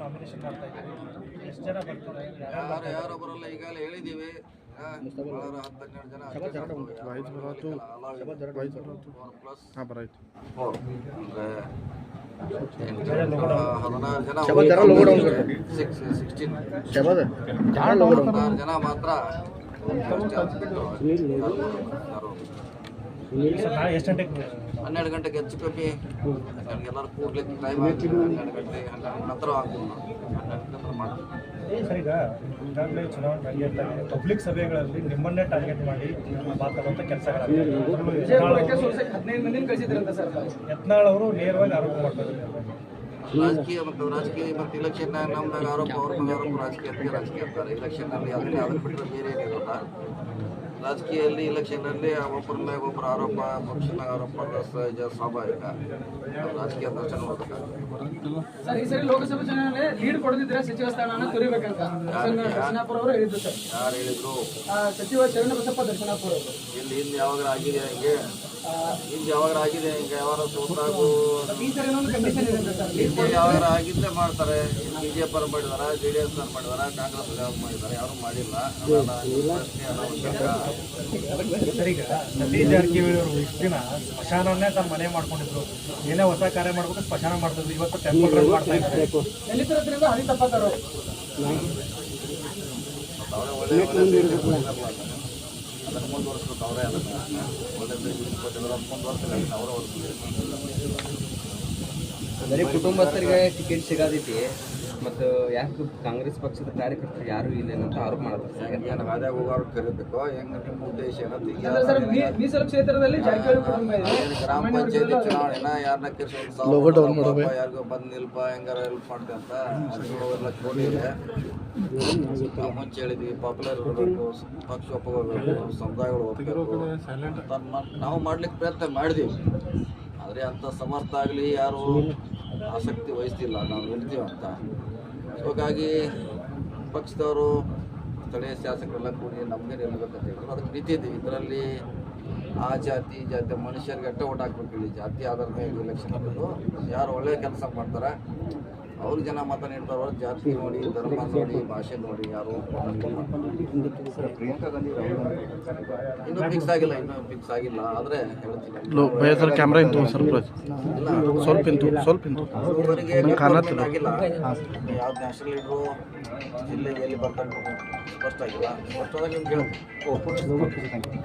Nomination ಮಾಡ್ತಾ ಇದ್ದೀವಿ. ಎಷ್ಟು ಜನ ಬರ್ತಾರೆ? ಯಾರು ಯಾರು ಬರಲ್ಲ ಈಗಾಗಲೇ ಹೇಳಿದ್ದೀವಿ. ಜನ ಮಾತ್ರ. ಯಾರು ಸರ್ ನಾಳೆ ಎಷ್ಟು ಗಂಟೆಗೆ ಹನ್ನೆರಡು ಗಂಟೆಗೆ ಹೆಚ್ಚು ಕಮ್ಮಿ ಹನ್ನೆರಡು ಎಲ್ಲರೂ ಕೂಡ್ಲಿಕ್ಕೆ ಟೈಮ್ ಆಗ್ತದೆ ಹನ್ನೆರಡು ಗಂಟೆ ಹನ್ನೆರಡು ನಂತರ ಆಗ್ಬೋದು. ಹನ್ನೆರಡು ನಂತರ ಮಾಡ್ತೀವಿ. ಸರ್ ಈಗ ಈಗಾಗಲೇ ಚುನಾವಣೆ ಟಾರ್ಗೆಟ್ ಇದೆ ಪಬ್ಲಿಕ್ ಸಭೆಗಳಲ್ಲಿ ನಿಮ್ಮನ್ನೇ ಟಾರ್ಗೆಟ್ ಮಾಡಿ ಮಾತಾಡುವಂಥ ಕೆಲಸಗಳಾಗಿದೆ ಯತ್ನಾಳ್ ಅವರು ನೇರವಾಗಿ ಆರೋಪ ಮಾಡ್ತಾರೆ. ರಾಜಕೀಯ ಮತ್ತು ರಾಜಕೀಯ ಮತ್ತು ಇಲೆಕ್ಷನ್ ನಮ್ಮ ಮೇಲೆ ಆರೋಪ ಅವ್ರ ಮೇಲೆ ಆರೋಪ ರಾಜಕೀಯ ರಾಜಕೀಯ ಅಂತಾರೆ. ಇಲೆಕ್ಷನ್ ಅದನ್ನೇ ಅದನ್ನ ಅದನ್ನ ಬಿಟ್ಟರೆ ಬೇರೆ ಏನಿರಲ್ಲ ರಾಜಕೀಯದಲ್ಲಿ ಇಲೆಕ್ಷನ್ ಅಲ್ಲಿ ಒಬ್ಬರ ಮೇಲೆ ಒಬ್ಬರ ಆರೋಪ ಪಕ್ಷದ ಆರೋಪ ಸಹಜ ಸ್ವಾಭಾವಿಕ. ರಾಜಕೀಯ ದರ್ಶನ ನೋಡ್ಬೇಕಾಗುತ್ತೆ ಸರ್ ಈ ಸರಿ ಲೋಕಸಭಾ ಚುನಾವಣೆ ಲೀಡ್ ಕೊಡದಿದ್ರೆ ಸಚಿವ ಸ್ಥಾನನ ತೊರಿಬೇಕಂತ ದರ್ಶನಾಪುರ ಅವರು ಹೇಳಿದ್ರು ಸರ್. ಯಾರು ಹೇಳಿದ್ರು? ಸಚಿವ ಶರಣ ಬಸಪ್ಪ ದರ್ಶನಾಪುರ ಅವರು. ಇಲ್ಲಿ ಹಿಂದೆ ಯಾವಾಗ ಆಗಿದೆ ಹಂಗೆ? ಹಿಂದೆ ಯಾವಾಗ ಆಗಿದೆ ಹಿಂಗೆ? ಯಾವಾಗ ಸೋತಾಗು ಹಿಂದೆ ಯಾವಾಗ ಆಗಿದ್ದೇ ಮಾಡ್ತಾರೆ. ಬಿಜೆಪಿ ಅವ್ರು ಮಾಡಿದಾರ? ಜೆ ಡಿ ಎಸ್ ಅವ್ರು ಮಾಡಿದಾರ? ಕಾಂಗ್ರೆಸ್ ಮಾಡಿದ್ದಾರೆ ಮಾಡಿದಾರೆ? ಯಾರು ಮಾಡಿಲ್ಲ. ಈಗ ಸತೀಶ್ ಜಾರಕಿಹೊಳಿ ಅವರು ಇಷ್ಟು ದಿನ ಸ್ಮಶಾನವನ್ನೇ ತಮ್ಮ ಮನೆ ಮಾಡ್ಕೊಂಡಿದ್ರು. ಏನೇ ಹೊಸ ಕಾರ್ಯ ಮಾಡ್ಬೇಕು ಸ್ಮಶಾನ ಮಾಡ್ತಿದ್ರು. ಇವತ್ತು ಟೆಂಪಲ್ ರನ್ ಮಾಡ್ತಾ ಇದ್ದಾರೆ. ಅದನ್ನು ಮುಂದುವರಿಸ್ಬೇಕು ಅವರೇ ಅದನ್ನು ಒಳ್ಳೆ ಅವರೇ ಬರೀ ಕುಟುಂಬಸ್ಥರಿಗೆ ಟಿಕೆಟ್ ಸಿಗೋದೈತಿ ಮತ್ತು ಯಾಕೆ ಕಾಂಗ್ರೆಸ್ ಪಕ್ಷದ ಕಾರ್ಯಕರ್ತರು ಯಾರು ಇಲ್ಲ ಅಂತ ಆರೋಪ ಮಾಡ್ತಾರೆ ಸರ್ ಏನು ಹಾದ್ಯಾಗ ಹೋಗೋರು ಕರೀಬೇಕು ಹೆಂಗೆ ನಿಮ್ಮ ಉದ್ದೇಶ ಮೀಸಲು ಕ್ಷೇತ್ರದಲ್ಲಿ ಗ್ರಾಮ ಪಂಚಾಯತಿ ಚುನಾವಣೆನ ಯಾರನ್ನ ಕಿರ್ಸೋದು ಯಾರಿಗೋ ಬಂದು ನಿಲ್ಪ ಹೆಂಗಾರ ಹೆಲ್ಪ್ ಅಂತ ಎಲ್ಲ ಕೋಟಿ ಇದೆ. ನಾವು ಮುಂಚೆ ಹೇಳಿದ್ವಿ ಪಾಪ್ಯುಲರ್ ಹೋಗ್ಬೇಕು ಪಕ್ಷ ಒಪ್ಪಬೇಕು ಸಮುದಾಯಗಳು ಒಪ್ಪಬೇಕು ಅಂತ ನಾವು ಮಾಡ್ಲಿಕ್ಕೆ ಪ್ರಯತ್ನ ಮಾಡಿದೀವಿ. ಆದರೆ ಅಂಥ ಸಮರ್ಥ ಆಗಲಿ ಯಾರು ಆಸಕ್ತಿ ವಹಿಸ್ತಿಲ್ಲ, ನಾವು ಹೇಳ್ತೀವಿ ಅಂತ. ಹಾಗಾಗಿ ಪಕ್ಷದವರು, ಸ್ಥಳೀಯ ಶಾಸಕರೆಲ್ಲ ಕೂಡಿ ನಮಗೆ ನಿಲ್ಬೇಕಂತ ಹೇಳಿದ್ರು ಅದಕ್ಕೆ ನಿಂತಿದ್ದೀವಿ ಇದರಲ್ಲಿ ಆ ಜಾತಿ ಜಾತಿ ಮನುಷ್ಯರಿಗೆ ಅಟ್ಟ ಓಟ್ ಹಾಕ್ಬೇಕು ಇಲ್ಲಿ ಜಾತಿ ಆಧಾರದ ಮೇಲೆ ಎಲೆಕ್ಷನ್ ಯಾರು ಒಳ್ಳೆಯ ಕೆಲಸ ಮಾಡ್ತಾರೆ ಅವ್ರಿಗೆ ಜನ ಮತ ನೀಡ್ತಾರೆ ಅವ್ರ ಜಾತಿ ನೋಡಿ ಧರ್ಮ ನೋಡಿ ಭಾಷೆ ನೋಡಿ ಯಾರು ಪ್ರಿಯಾಂಕಾ ಗಾಂಧಿ ಇನ್ನೂ ಫಿಕ್ಸ್ ಆಗಿಲ್ಲ ಇನ್ನೂ ಫಿಕ್ಸ್ ಆಗಿಲ್ಲ ಆದರೆ ಹೇಳ್ತೀನಿ. ಕ್ಯಾಮ್ರಾ ಇಂತು ಸ್ವಲ್ಪ ಇಲ್ಲ. ಸ್ವಲ್ಪ ಇಂತು ಸ್ವಲ್ಪ ಇಂತು. ಆಗಿಲ್ಲ. ಯಾವ್ದು ನ್ಯಾಷನಲ್ ಲೀಡ್ರು ಜಿಲ್ಲೆಯಲ್ಲಿ ಎಲ್ಲಿ ಬರ್ತಾರೆ ಸ್ಪಷ್ಟ ಆಗಿಲ್ಲ. ಸ್ಪಷ್ಟವಾಗಿ ನಿಮ್ಗೆ ಹೇಳ್ತೀನಿ.